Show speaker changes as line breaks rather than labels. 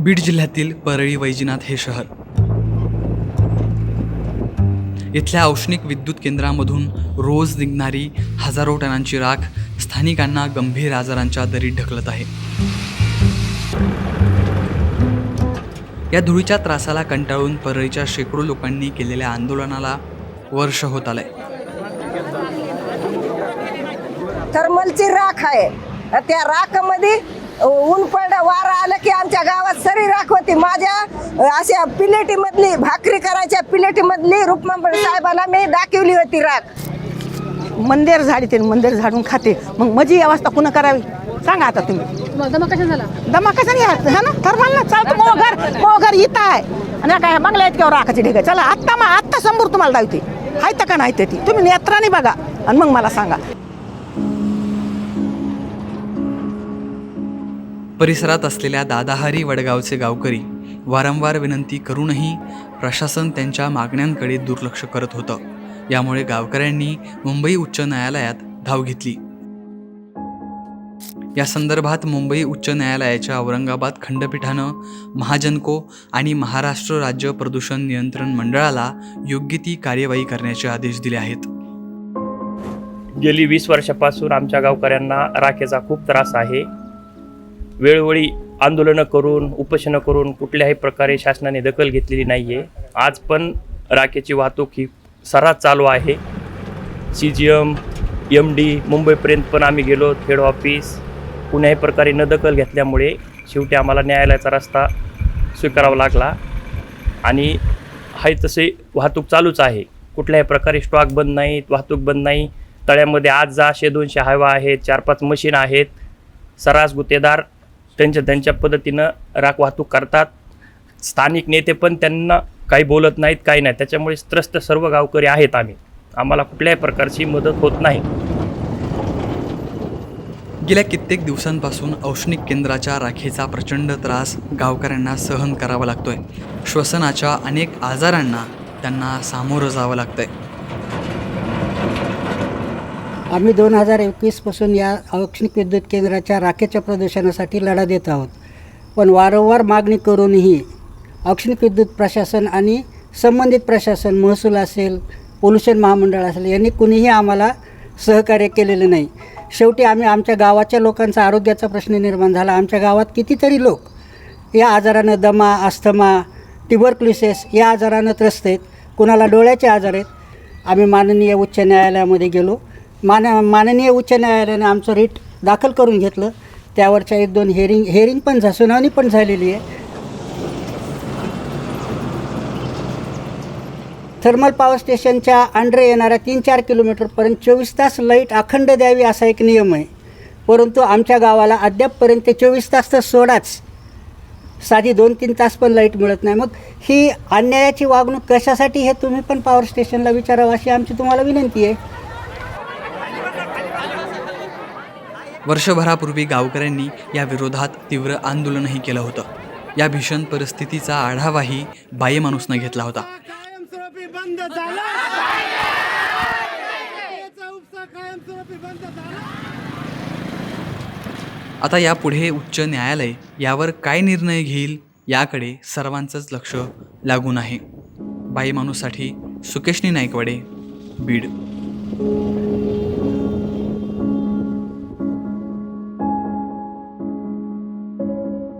बीड जिल्ह्यातील परळी वैजनाथ हे शहर. इथल्या औष्णिक विद्युत केंद्रामधून रोज निघणारी हजारो टनांची राख स्थानिकांना गंभीर आजारांच्या दरीत ढकलत आहे. या धुळीच्या त्रासाला कंटाळून परळीच्या शेकडो लोकांनी केलेल्या आंदोलनाला वर्ष होत आलंय.
थर्मलची राख आहे. त्या राखमध्ये ऊन पडलं आमच्या गावात सरी राख होती माझ्या अशा पिलेटीमधली भाकरी करायच्या पिलेटीमधली रुक्मा साहेबाला मी दाखवली होती राख.
मंदिर झाडीते मंदिर झाडून खाते. मग माझी अवस्था कुणा करावी? सांगा आता तुम्ही.
दमा कशा झाला?
दमा कसा नाही? हा ना? थर्मल ना. चालतो मो घर मो घर इथं आहे. आणि काय बंगला आहेत किंवा राखाची ढेग आहे. चला आत्ता मग आत्ता समोर तुम्हाला दावते. आहे का नाही ते ती? तुम्ही नेत्राने बघा. आणि मग मला सांगा.
परिसरात असलेल्या दादाहारी वडगावचे गावकरी वारंवार विनंती करूनही प्रशासन त्यांच्या मागण्यांकडे दुर्लक्ष करत होतं. यामुळे गावकऱ्यांनी मुंबई उच्च न्यायालयात धाव घेतली. या संदर्भात मुंबई उच्च न्यायालयाच्या औरंगाबाद खंडपीठानं महाजनको आणि महाराष्ट्र राज्य प्रदूषण नियंत्रण मंडळाला योग्य ती कार्यवाही करण्याचे आदेश दिले आहेत.
गेली वीस वर्षापासून आमच्या गावकऱ्यांना राखेचा खूप त्रास आहे. वेळोवेळी आंदोलनं करून उपोषणं करून कुठल्याही प्रकारे शासनाने दखल घेतलेली नाही आहे आज पण राखेची वाहतूक ही सर्रास चालू आहे. C G M M D मुंबईपर्यंत पण आम्ही गेलो हेड ऑफिस कुण्याही प्रकारे न दखल घेतल्यामुळे शेवटी आम्हाला न्यायालयाचा रस्ता स्वीकारावा लागला. आणि हाय तसे वाहतूक चालूच आहे. कुठल्याही प्रकारे स्टॉक बंद नाही वाहतूक बंद नाही. तळ्यामध्ये आज जा दोनशे हायवा आहेत चार पाच मशीन आहेत. सर्रास गुत्तेदार त्यांच्या त्यांच्या पद्धतीनं राख वाहतूक करतात. स्थानिक नेते पण त्यांना काही बोलत नाहीत काही नाही. त्याच्यामुळे त्रस्त सर्व गावकरी आहेत आम्ही. आम्हाला कुठल्याही प्रकारची मदत होत नाही.
गेल्या कित्येक दिवसांपासून औष्णिक केंद्राच्या राखेचा प्रचंड त्रास गावकऱ्यांना सहन करावा लागतोय. श्वसनाच्या अनेक आजारांना त्यांना सामोरं जावं लागतंय.
आम्ही दोन हजार एकवीसपासून या औष्णिक विद्युत केंद्राच्या राखेच्या प्रदूषणासाठी लढा देत आहोत. पण वारंवार मागणी करूनही औष्णिक विद्युत प्रशासन आणि संबंधित प्रशासन महसूल असेल पोल्युशन महामंडळ असेल यांनी कुणीही आम्हाला सहकार्य केलेलं नाही. शेवटी आम्ही आमच्या गावाच्या लोकांचा आरोग्याचा प्रश्न निर्माण झाला. आमच्या गावात कितीतरी लोक या आजारानं दमा अस्थमा ट्युबरक्युलिसेस या आजारानं त्रस्त आहेत. कुणाला डोळ्याचे आजार आहेत? आम्ही माननीय उच्च न्यायालयामध्ये गेलो. मान माननीय उच्च न्यायालयानं आमचं रीट दाखल करून घेतलं. त्यावरच्या एक दोन हेरिंग हेरिंग पण झा सुनावणी पण झालेली आहे. थर्मल पॉवर स्टेशनच्या अंडर येणाऱ्या तीन चार किलोमीटरपर्यंत चोवीस तास लाइट अखंड द्यावी असा एक नियम आहे. परंतु आमच्या गावाला अद्यापपर्यंत चोवीस तास तर सोडाच. साधी दोन तीन तास पण लाइट मिळत नाही. मग ही अन्यायाची वागणूक कशासाठी हे तुम्ही पण पॉवर स्टेशनला विचारावं अशी आमची तुम्हाला विनंती आहे.
वर्षभरापूर्वी गावकऱ्यांनी या विरोधात तीव्र आंदोलनही केलं होतं. या भीषण परिस्थितीचा आढावाही बाई माणूसनं घेतला होता. आता यापुढे उच्च न्यायालय यावर काय निर्णय घेईल याकडे सर्वांचंच लक्ष लागून आहे. बाई माणूससाठी सुकेशनी नाईकवाडे बीड.